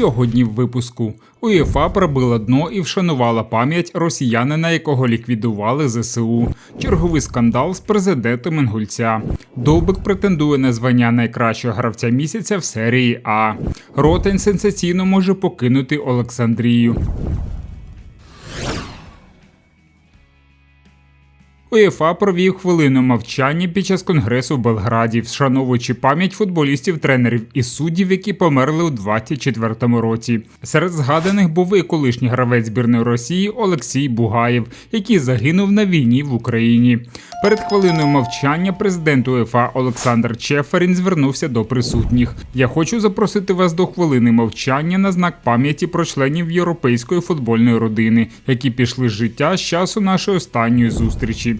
Сьогодні в випуску УЄФА пробила дно і вшанувала пам'ять росіянина, якого ліквідували ЗСУ. Черговий скандал з президентом Інгульця. Довбик претендує на звання найкращого гравця місяця в серії А. Ротень сенсаційно може покинути Олександрію. УЄФА провів хвилину мовчання під час конгресу в Белграді, вшановуючи пам'ять футболістів, тренерів і суддів, які померли у 24-му році. Серед згаданих був і колишній гравець збірної Росії Олексій Бугаєв, який загинув на війні в Україні. Перед хвилиною мовчання президент УЄФА Олександр Чеферін звернувся до присутніх. Я хочу запросити вас до хвилини мовчання на знак пам'яті про членів європейської футбольної родини, які пішли з життя з часу нашої останньої зустрічі.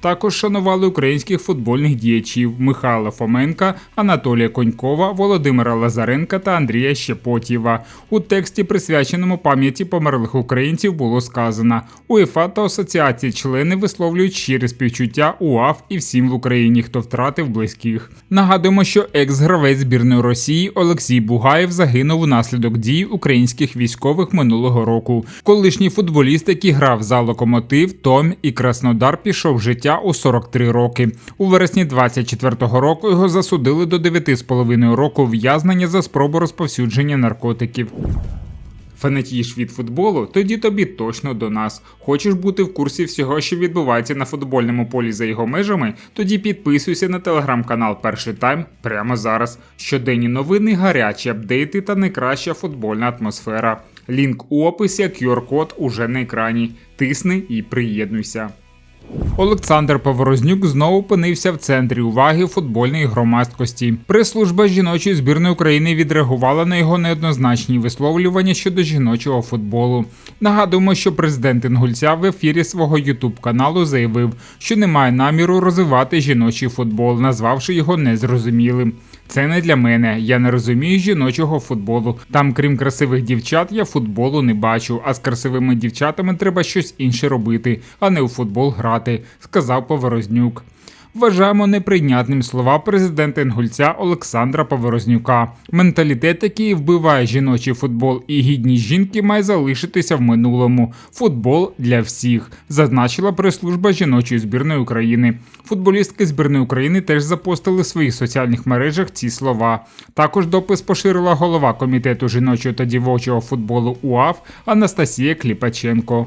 Також шанували українських футбольних діячів Михайла Фоменка, Анатолія Конькова, Володимира Лазаренка та Андрія Щепотєва. У тексті, присвяченому пам'яті померлих українців, було сказано: УЄФА та асоціації члени висловлюють щире співчуття УАФ і всім в Україні, хто втратив близьких. Нагадуємо, що екс-гравець збірної Росії Олексій Бугаєв загинув унаслідок дій українських військових минулого року. Колишній футболіст, який грав за локомотив, Том і Краснодар, пішов життя життя у 43 роки. У вересні 24-го року його засудили до 9,5 року в'язнення за спробу розповсюдження наркотиків. Фанатієш від футболу, тоді тобі точно до нас. Хочеш бути в курсі всього, що відбувається на футбольному полі за його межами? Тоді підписуйся на телеграм-канал Перший Тайм прямо зараз. Щоденні новини, гарячі апдейти та найкраща футбольна атмосфера. Лінк у описі, QR-код уже на екрані. Тисни і приєднуйся. Олександр Поворознюк знову опинився в центрі уваги футбольної громадськості. Прес-служба жіночої збірної України відреагувала на його неоднозначні висловлювання щодо жіночого футболу. Нагадуємо, що президент Інгульця в ефірі свого ютуб каналу заявив, що не має наміру розвивати жіночий футбол, назвавши його незрозумілим. Це не для мене. Я не розумію жіночого футболу. Там, крім красивих дівчат, я футболу не бачу. А з красивими дівчатами треба щось інше робити, а не у футбол грати, сказав Поворознюк вважаємо неприйнятним слова президента Інгульця Олександра Поворознюка. Менталітет, який вбиває жіночий футбол і гідність жінки, має залишитися в минулому. Футбол для всіх, зазначила прес-служба жіночої збірної України. Футболістки збірної України теж запостили в своїх соціальних мережах ці слова. Також допис поширила голова комітету жіночого та дівочого футболу УАФ Анастасія Кліпаченко.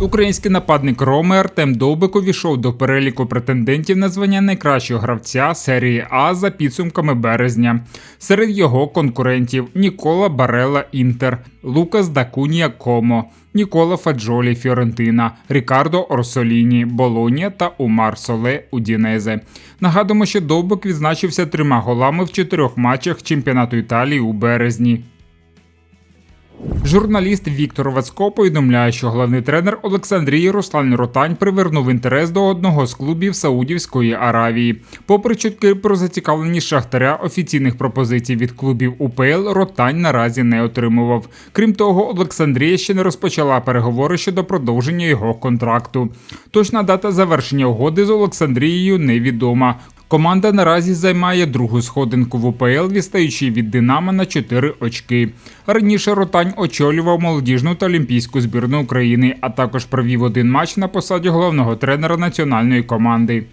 Український нападник Роми Артем Довбик увійшов до переліку претендентів на звання найкращого гравця серії А за підсумками березня. Серед його конкурентів Нікола Барела Інтер, Лукас Дакунія Комо, Нікола Фаджолі Фіорентина, Рікардо Орсоліні, Болонія та Умар Соле Удінезе. Нагадуємо, що Довбик відзначився трьома голами в чотирьох матчах чемпіонату Італії у березні. Журналіст Віктор Вацько повідомляє, що головний тренер Олександрії Руслан Ротань привернув інтерес до одного з клубів Саудівської Аравії. Попри чутки про зацікавленість шахтаря офіційних пропозицій від клубів УПЛ Ротань наразі не отримував. Крім того, Олександрія ще не розпочала переговори щодо продовження його контракту. Точна дата завершення угоди з Олександрією невідома. Команда наразі займає другу сходинку в УПЛ, відстаючи від Динамо на 4 очки. Раніше Ротань очолював молодіжну та олімпійську збірну України, а також провів один матч на посаді головного тренера національної команди.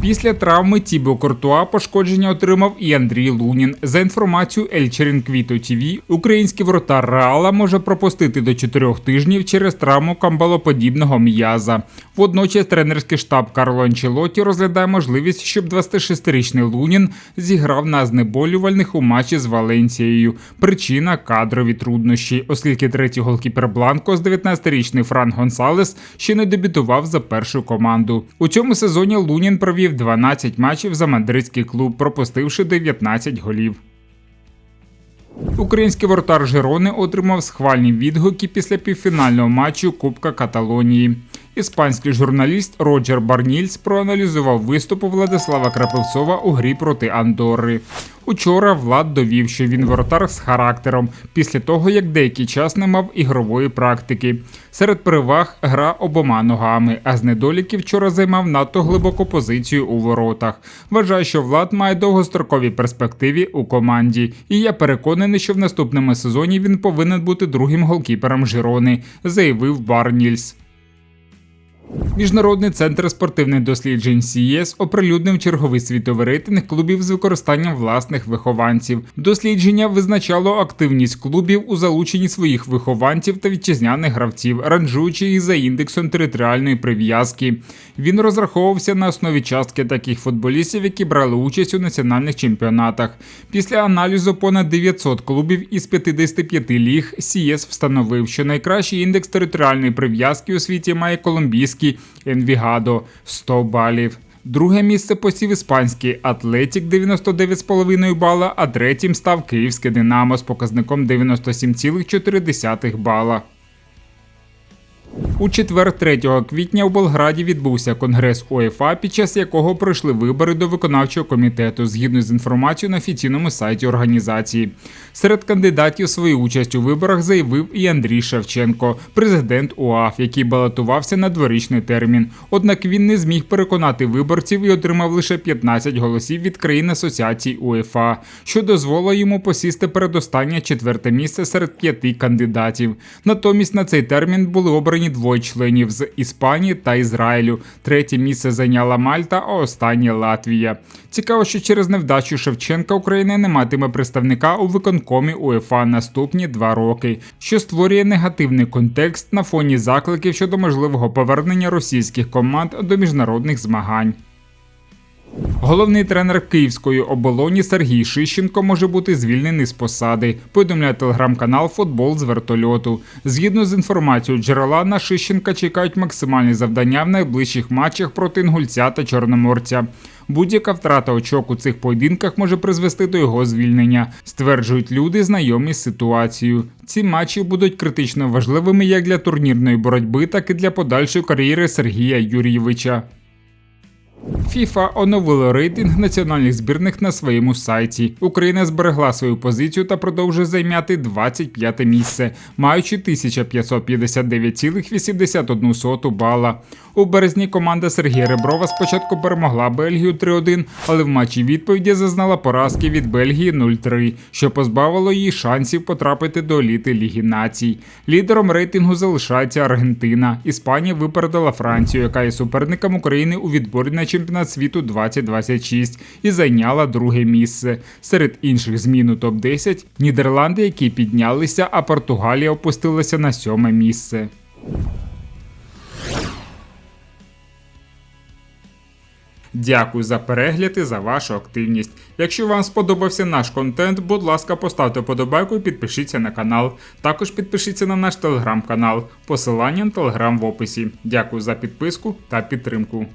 Після травми Тібо Кортуа пошкодження отримав і Андрій Лунін. За інформацією El Chiringuito TV, український вратар Реала може пропустити до чотирьох тижнів через травму камбалоподібного м'яза. Водночас тренерський штаб Карло Анчелоті розглядає можливість, щоб 26-річний Лунін зіграв на знеболювальних у матчі з Валенцією. Причина кадрові труднощі, оскільки третій голкіпер Бланко з 19-річний Фран Гонсалес ще не дебютував за першу команду. У цьому сезоні Лунін провів 12 матчів за мадридський клуб, пропустивши 19 голів. Український вратар Жерони отримав схвальні відгуки після півфінального матчу Кубка Каталонії. Іспанський журналіст Роджер Барнільс проаналізував виступ Владислава Крапивцова у грі проти Андорри. Учора Влад довів, що він воротар з характером після того, як деякий час не мав ігрової практики. Серед переваг гра обома ногами, а з недоліків вчора займав надто глибоку позицію у воротах. Вважаю, що Влад має довгострокові перспективі у команді, і я переконаний, що в наступному сезоні він повинен бути другим голкіпером Жирони, заявив Барнільс. Міжнародний центр спортивних досліджень CES оприлюднив черговий світовий рейтинг клубів з використанням власних вихованців. Дослідження визначало активність клубів у залученні своїх вихованців та вітчизняних гравців, ранжуючи їх за індексом територіальної прив'язки. Він розраховувався на основі частки таких футболістів, які брали участь у національних чемпіонатах. Після аналізу понад 900 клубів із 55 ліг CES встановив, що найкращий індекс територіальної прив'язки у світі має колумбійський Енвігадо 100 балів. Друге місце посів іспанський Атлетік 99,5 бала, а третім став київське Динамо з показником 97,4 бала. У четвер, 3 квітня, у Болграді відбувся конгрес УЄФА, під час якого пройшли вибори до виконавчого комітету згідно з інформацією на офіційному сайті організації. Серед кандидатів свою участь у виборах заявив і Андрій Шевченко, президент УАФ, який балотувався на дворічний термін. Однак він не зміг переконати виборців і отримав лише 15 голосів від країн асоціації УЄФА, що дозволило йому посісти передостаннє четверте місце серед п'яти кандидатів. Натомість на цей термін були обрані двоє членів з Іспанії та Ізраїлю. Третє місце зайняла Мальта, а останнє Латвія. Цікаво, що через невдачу Шевченка Україна не матиме представника у виконкомі УЄФА наступні два роки, що створює негативний контекст на фоні закликів щодо можливого повернення російських команд до міжнародних змагань. Головний тренер київської оболоні Сергій Шищенко може бути звільнений з посади. Повідомляє телеграм-канал Футбол з вертольоту. Згідно з інформацією джерела, на Шищенка чекають максимальні завдання в найближчих матчах проти Інгульця та Чорноморця. Будь-яка втрата очок у цих поєдинках може призвести до його звільнення, стверджують люди, знайомі з ситуацією. Ці матчі будуть критично важливими як для турнірної боротьби, так і для подальшої кар'єри Сергія Юрійовича. FIFA оновило рейтинг національних збірних на своєму сайті. Україна зберегла свою позицію та продовжує зайняти 25 місце, маючи 1559,81 бала. У березні команда Сергія Реброва спочатку перемогла Бельгію 3-1, але в матчі відповіді зазнала поразки від Бельгії 0-3, що позбавило її шансів потрапити до еліти Ліги націй. Лідером рейтингу залишається Аргентина. Іспанія випередила Францію, яка є суперником України у відборі на чемпіонат світу 2026 і зайняла друге місце. Серед інших змін у топ-10 Нідерланди, які піднялися, а Португалія опустилася на сьоме місце. Дякую за перегляд і за вашу активність. Якщо вам сподобався наш контент, будь ласка, поставте подобайку і підпишіться на канал. Також підпишіться на наш телеграм-канал. Посилання на телеграм в описі. Дякую за підписку та підтримку.